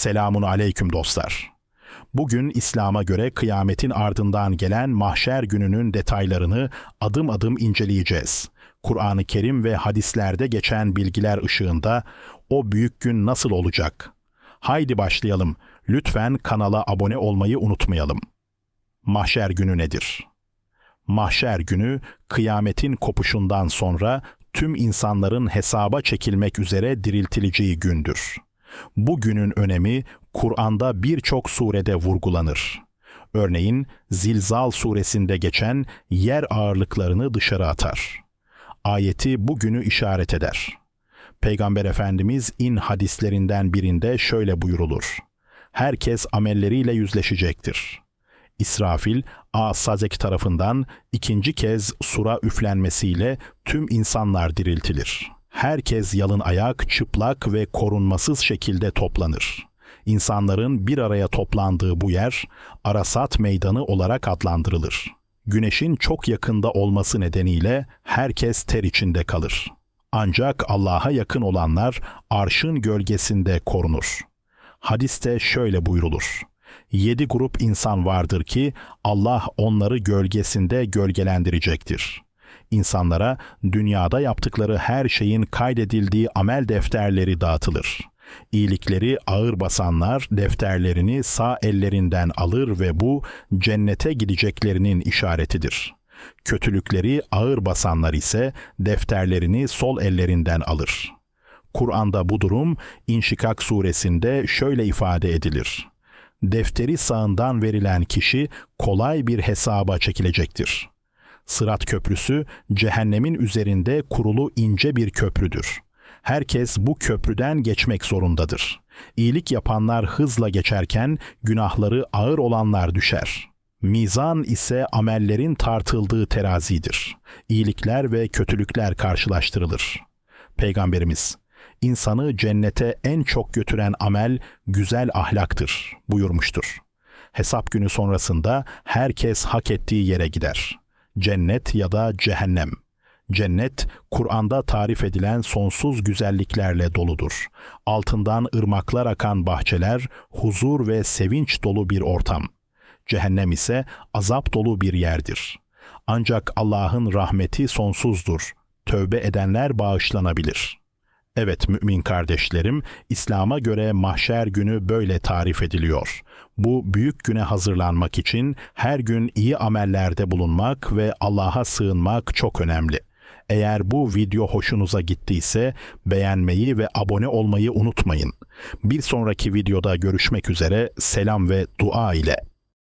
Selamun aleyküm dostlar. Bugün İslam'a göre kıyametin ardından gelen mahşer gününün detaylarını adım adım inceleyeceğiz. Kur'an-ı Kerim ve hadislerde geçen bilgiler ışığında o büyük gün nasıl olacak? Haydi başlayalım. Lütfen kanala abone olmayı unutmayalım. Mahşer günü nedir? Mahşer günü kıyametin kopuşundan sonra tüm insanların hesaba çekilmek üzere diriltileceği gündür. Bu günün önemi Kur'an'da birçok surede vurgulanır. Örneğin Zilzal suresinde geçen yer ağırlıklarını dışarı atar. Ayeti bu günü işaret eder. Peygamber Efendimiz in hadislerinden birinde şöyle buyurulur. Herkes amelleriyle yüzleşecektir. İsrafil, A. Sazek tarafından ikinci kez sura üflenmesiyle tüm insanlar diriltilir. Herkes yalın ayak, çıplak ve korunmasız şekilde toplanır. İnsanların bir araya toplandığı bu yer Arasat Meydanı olarak adlandırılır. Güneşin çok yakında olması nedeniyle herkes ter içinde kalır. Ancak Allah'a yakın olanlar arşın gölgesinde korunur. Hadiste şöyle buyrulur. Yedi grup insan vardır ki Allah onları gölgesinde gölgelendirecektir. İnsanlara dünyada yaptıkları her şeyin kaydedildiği amel defterleri dağıtılır. İyilikleri ağır basanlar defterlerini sağ ellerinden alır ve bu cennete gideceklerinin işaretidir. Kötülükleri ağır basanlar ise defterlerini sol ellerinden alır. Kur'an'da bu durum İnşikak suresinde şöyle ifade edilir. Defteri sağından verilen kişi kolay bir hesaba çekilecektir. Sırat köprüsü cehennemin üzerinde kurulu ince bir köprüdür. Herkes bu köprüden geçmek zorundadır. İyilik yapanlar hızla geçerken günahları ağır olanlar düşer. Mizan ise amellerin tartıldığı terazidir. İyilikler ve kötülükler karşılaştırılır. Peygamberimiz insanı cennete en çok götüren amel güzel ahlaktır buyurmuştur. Hesap günü sonrasında herkes hak ettiği yere gider. Cennet ya da cehennem. Cennet, Kur'an'da tarif edilen sonsuz güzelliklerle doludur. Altından ırmaklar akan bahçeler, huzur ve sevinç dolu bir ortam. Cehennem ise azap dolu bir yerdir. Ancak Allah'ın rahmeti sonsuzdur. Tövbe edenler bağışlanabilir.'' Evet mümin kardeşlerim, İslam'a göre mahşer günü böyle tarif ediliyor. Bu büyük güne hazırlanmak için her gün iyi amellerde bulunmak ve Allah'a sığınmak çok önemli. Eğer bu video hoşunuza gittiyse beğenmeyi ve abone olmayı unutmayın. Bir sonraki videoda görüşmek üzere selam ve dua ile.